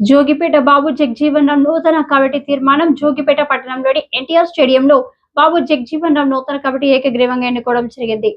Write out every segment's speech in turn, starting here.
జోగిపేట బాబు జగ్జీవన్ రామ్ నూతన కమిటీ తీర్మానం జోగిపేట పట్టణంలోని ఎన్టీఆర్ స్టేడియంలో బాబు జగ్జీవన్ రామ్ నూతన కమిటీ ఏకగ్రీవంగా ఎన్నుకోవడం జరిగింది.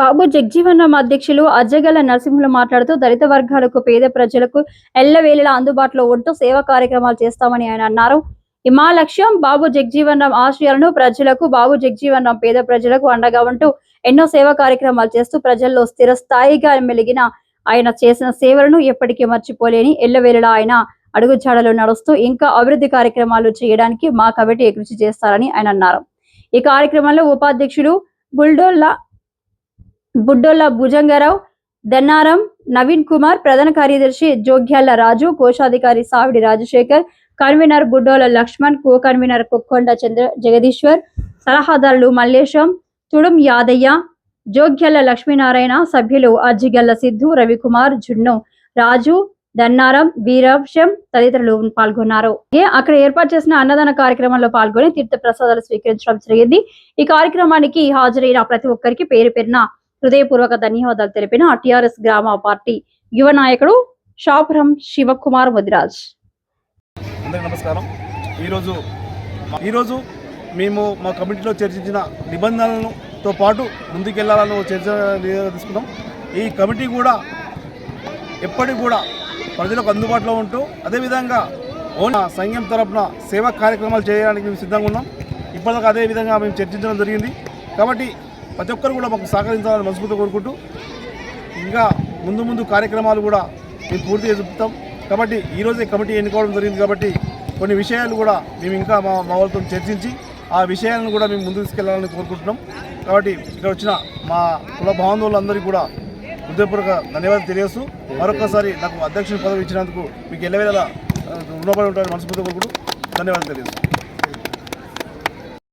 బాబు జగ్జీవన్ రామ్ అధ్యక్షులు అజ్జగల నరసింహులు మాట్లాడుతూ దళిత వర్గాలకు పేద ప్రజలకు ఎల్లవేళలా అందుబాటులో ఉంటూ సేవా కార్యక్రమాలు చేస్తామని ఆయన అన్నారు. మా లక్ష్యం బాబు జగ్జీవన్ రామ్ ఆశయాలను ప్రజలకు బాబు జగ్జీవన్ రామ్ పేద ప్రజలకు అండగా ఉంటూ ఎన్నో సేవా కార్యక్రమాలు చేస్తూ ప్రజల్లో స్థిర స్థాయిగా మెలిగిన ఆయన చేసిన సేవలను ఎప్పటికీ మర్చిపోలేని ఎల్లవేళలా ఆయన అడుగుజాడలో నడుస్తూ ఇంకా అభివృద్ధి కార్యక్రమాలు చేయడానికి మా కమిటీ కృషి చేస్తారని ఆయన అన్నారు. ఈ కార్యక్రమంలో ఉపాధ్యక్షుడు బుల్డోల్లా బుడ్డోల్ల భుజంగారావు దన్నారం నవీన్ కుమార్ ప్రధాన కార్యదర్శి జోగ్యాల రాజు కోశాధికారి Savidi Rajasekhar convener Buddola Lakshman co convener Kukkonda Chandra Jagadeeshwar సలహాదారులు మల్లేశం తుడుం యాదయ్య జోగ్యల్ల లక్ష్మీనారాయణ సభ్యులు అజ్జిగల్ల సిద్ధు రవికుమార్ జున్ను రాజు దన్నారం వీరభం తదితరులు పాల్గొన్నారు. అక్కడ ఏర్పాటు చేసిన అన్నదాన కార్యక్రమంలో పాల్గొని తీర్థ ప్రసాదాలు స్వీకరించడం జరిగింది. ఈ కార్యక్రమానికి హాజరైన ప్రతి ఒక్కరికి పేరు పేరున హృదయపూర్వక ధన్యవాదాలు తెలిపిన టిఆర్ఎస్ గ్రామ పార్టీ యువ నాయకుడు షాపురం శివకుమార్ ముదిరాజ్. అందరికీ నమస్కారం. ఈరోజు ఈరోజు మేము మా కమిటీలో చర్చించిన తో పాటు ముందుకెళ్ళాలని ఒక చర్చ తీసుకున్నాం ఈ కమిటీ కూడా ఎప్పటికి కూడా ప్రజలకు అందుబాటులో ఉంటూ అదేవిధంగా ఓన్ సంఘం తరఫున సేవా కార్యక్రమాలు చేయడానికి మేము సిద్ధంగా ఉన్నాం. ఇప్పటిదాకా అదే విధంగా మేము చర్చించడం జరిగింది. కాబట్టి ప్రతి ఒక్కరు కూడా మాకు సహకరించాలని మనస్ఫూర్తి కోరుకుంటూ ఇంకా ముందు ముందు కార్యక్రమాలు కూడా మేము పూర్తిగా చెప్తాం కాబట్టి ఈరోజే కమిటీ ఎన్నుకోవడం జరిగింది కాబట్టి కొన్ని విషయాలు కూడా మేము ఇంకా మా మా వాళ్ళతో చర్చించి ఆ విషయాలను కూడా మేము ముందుకు తీసుకెళ్ళాలని కోరుకుంటున్నాం. కాబట్టి ఇక్కడ వచ్చిన మా కుల బాంధవులందరికీ కూడా హృదయపూర్వక ధన్యవాదాలు తెలియస్తూ మరొకసారి నాకు అధ్యక్షుని పదవి ఇచ్చినందుకు మీకు ఎల్లవేళ రుణపడి ఉంటారని మనస్ఫూర్తి కూడా ధన్యవాదాలు తెలియజేస్తాను